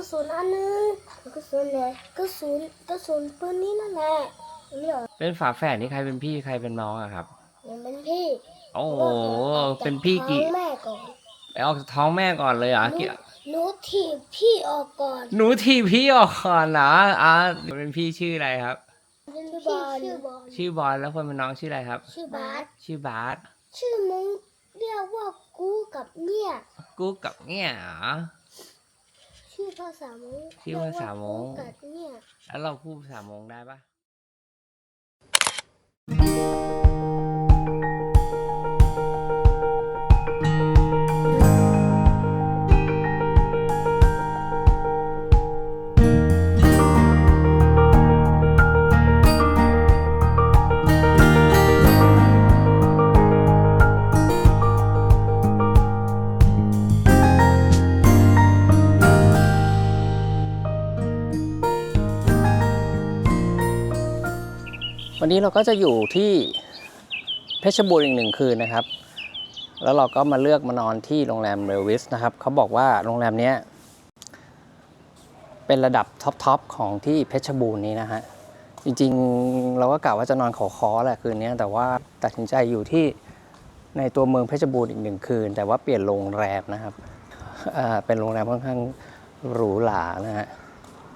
กระสุนอันนึงกระสุนเลยกระสุนกระสุนปืนนี้นั่นแหละนี่เหรอเป็นฝาแฝดนี่ใครเป็นพี่ใครเป็นน้องอะครับ ยังเป็นพี่โอ้โหพราะว่าผมออกจากเป็นพี่กี่ท้องแม่ก่อนไปออกจากท้องแม่ก่อนเลยเหรอะหนูหนูถีบพี่ออกก่อน หนูทีพี่ออกก่อนเหรออะเป็นพี่ชื่ออะไรครับชื่อบอลชื่อบอลชื่อบอลแล้วคนเป็นน้องชื่ออะไรครับ ชื่อบาสชื่อบาสชื่อมุ้งเรียกว่ากูกับเนี่ยกุ๊กกับเนี่ยเหรอ ชื่อภาษามุ้งชื่อภาษามงเรียกว่กูกับเนี่ย แล้วเราพูดภาษามงได้ปะ วันนี้เราก็จะอยู่ที่เพชรบูรณ์อีกหนึ่งคืนนะครับ แล้วเราก็มาเลือกมานอนที่โรงแรมเรวิสนะครับ เขาบอกว่าโรงแรมนี้เป็นระดับท็อปทอปของที่เพชรบูรณ์นี้นะฮะ จริงๆ เราก็กะว่าจะนอนเขาคอแหละคืนนี้ แต่ว่าตัดสินใจอยู่ที่ในตัวเมืองเพชรบูรณ์อีกหนึ่งคืน แต่ว่าเปลี่ยนโรงแรมนะครับ เป็นโรงแรมค่อนข้างหรูหรานะฮะ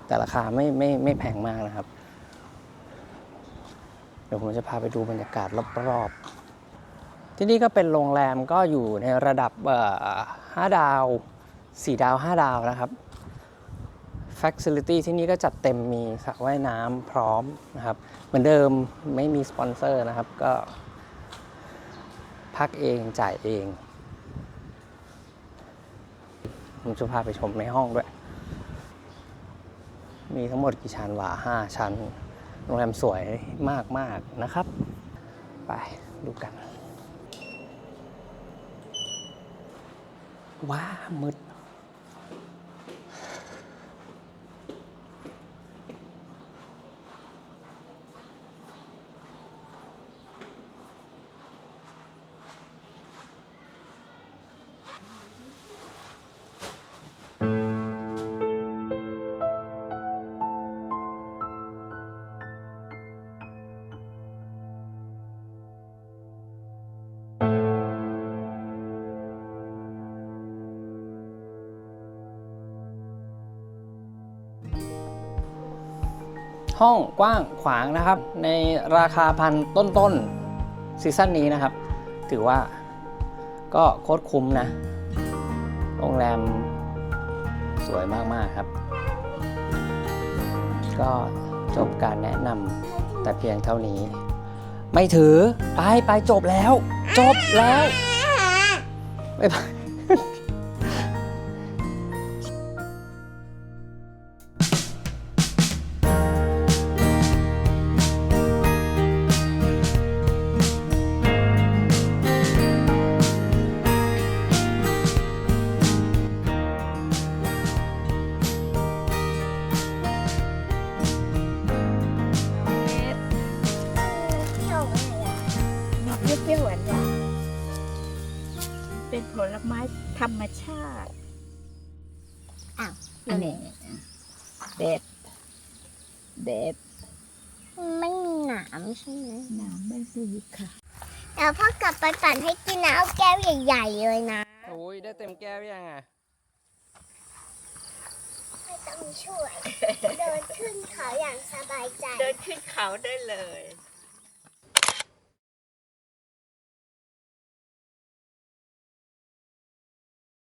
แต่ราคาไม่ไม่ไม่แพงมากนะครับ ดี๋ยวผมจะพาไปดูบรรยากาศรอบๆ ที่นี่ก็เป็นโรงแรมก็อยู่ในระดับ5ดาว 4 ดาว 5 ดาวนะครับ Facility ที่นี่ก็จัดเต็มมีสระว่ายน้ำพร้อมนะครับ เหมือนเดิมไม่มีสปอนเซอร์นะครับก็ พักเองจ่ายเอง ผมจะพาไปชมในห้องด้วย มีทั้งหมดกี่ชั้นวะ5ชั้น โรงแรมสวยมาก ๆ นะครับ ไปดูกัน ว้ามืด ห้องกว้างขวางนะครับ ในราคาพันต้นๆซีซั่นนี้นะครับ ถือว่าก็โคตรคุ้มนะ โรงแรมสวยมากๆครับ ก็จบการแนะนำแต่เพียงเท่านี้ ไม่ถือ ไปไปจบแล้ว จบแล้วไม่ไป เป็นผลไม้ธรรมชาติ อ้าวอันนี้เด็ดเด็ดไม่มีหนามใช่ไหมน้ำไม่ดีค่ะเดี๋ยวพ่อกลับไปปั่นให้กินนะเอาแก้วใหญ่ๆเลยนะโอ้ยได้เต็มแก้วยังอะไม่ต้องช่วย เดินขึ้นเขาอย่างสบายใจ เดินขึ้นเขาได้เลย